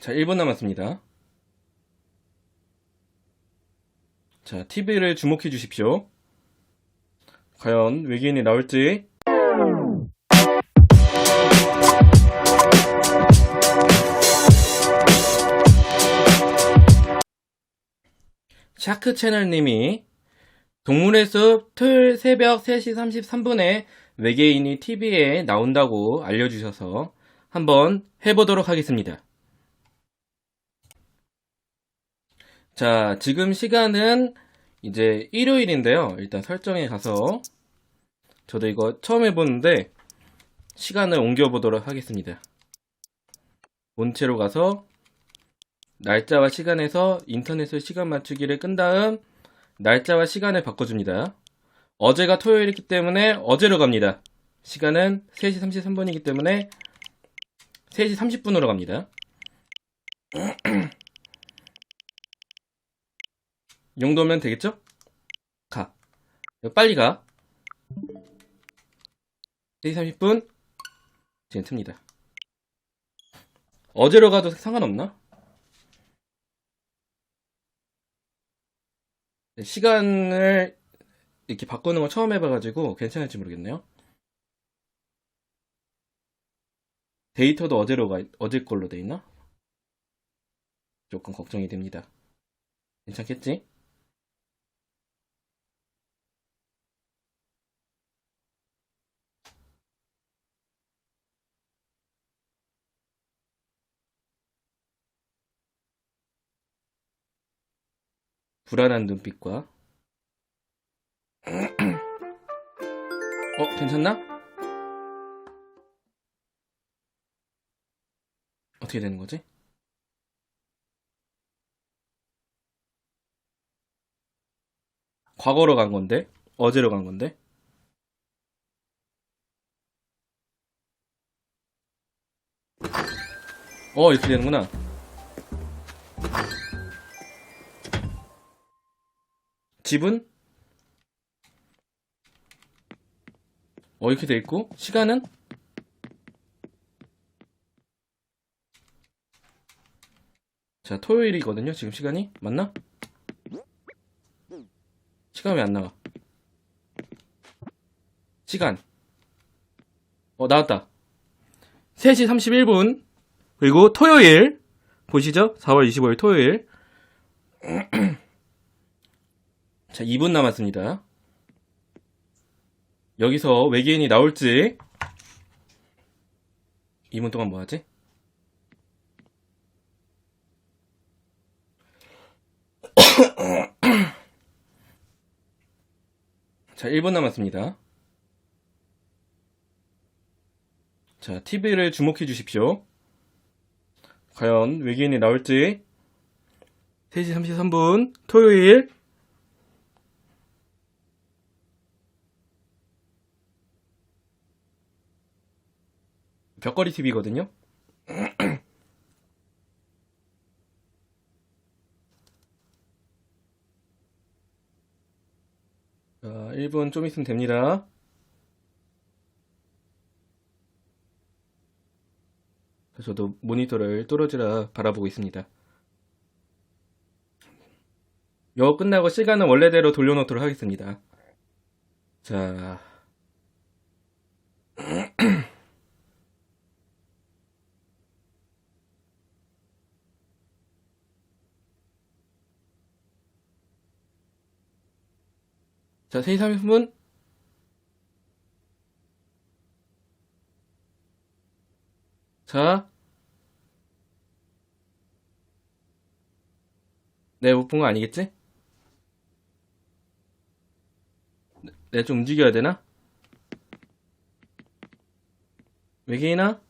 자, 1분 남았습니다. 자, TV를 주목해 주십시오. 과연 외계인이 나올지. 샤크 채널님이 동물의 숲 토요일 새벽 3시 33분에 외계인이 TV에 나온다고 알려주셔서 한번 해보도록 하겠습니다. 자, 지금 시간은 이제 일요일인데요. 일단 설정에 가서 저도 이거 처음 해보는데 시간을 옮겨보도록 하겠습니다. 본체로 가서 날짜와 시간에서 인터넷을 시간 맞추기를 끈 다음 날짜와 시간을 바꿔줍니다. 어제가 토요일이기 때문에 어제로 갑니다. 시간은 3시 33분이기 때문에 3시 30분으로 갑니다. 이 정도면 되겠죠? 가. 빨리 가. 3시 30분. 지금 틉니다. 어제로 가도 상관없나? 네, 시간을 이렇게 바꾸는 거 처음 해봐가지고 괜찮을지 모르겠네요. 데이터도 어제로 가, 어제 걸로 돼 있나? 조금 걱정이 됩니다. 괜찮겠지? 불안한 눈빛과 어, 괜찮나? 어떻게 되는 거지? 과거로 간 건데? 어제로 간 건데? 어, 이렇게 되는구나. 집은? 어, 이렇게 돼 있고, 시간은? 자, 토요일이거든요, 지금 시간이? 맞나? 시간 왜 안 나와? 시간. 어, 나왔다. 3시 31분. 그리고 토요일. 보시죠? 4월 25일 토요일. 자, 2분 남았습니다. 여기서 외계인이 나올지 2분 동안 뭐 하지? 자, 1분 남았습니다. 자, TV를 주목해 주십시오. 과연 외계인이 나올지 3시 33분 토요일 벽걸이 TV거든요. 자, 1분 좀 있으면 됩니다. 저도 모니터를 뚫어지라 바라보고 있습니다. 요 끝나고 시간은 원래대로 돌려놓도록 하겠습니다. 자. 자, 3시 30분. 자. 네, 못본 거 아니겠지? 네, 좀 움직여야 되나? 외계인아?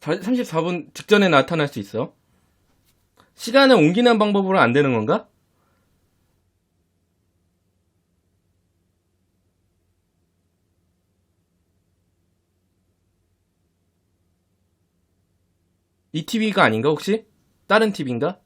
34분 직전에 나타날 수 있어. 시간을 옮기는 방법으로 안 되는 건가? 이 TV가 아닌가 혹시? 다른 TV인가?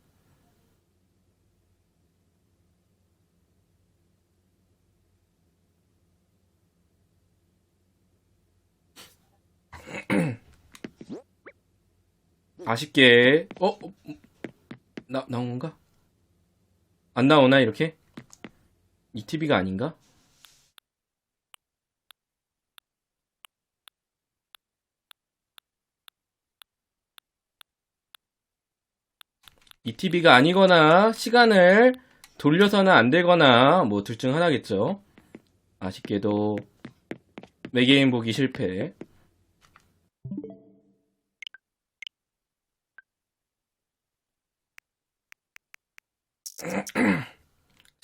아쉽게 어? 어? 나 나온 건가? 안 나오나 이렇게? 이 TV가 아닌가? 이 TV가 아니거나 시간을 돌려서는 안 되거나 뭐 둘 중 하나겠죠. 아쉽게도 외계인 보기 실패.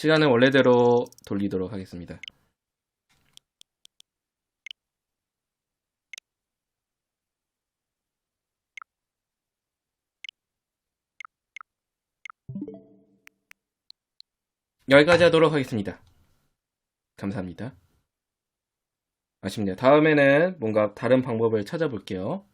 시간을 원래대로 돌리도록 하겠습니다. 여기까지 하도록 하겠습니다. 감사합니다. 아쉽네요. 다음에는 뭔가 다른 방법을 찾아볼게요.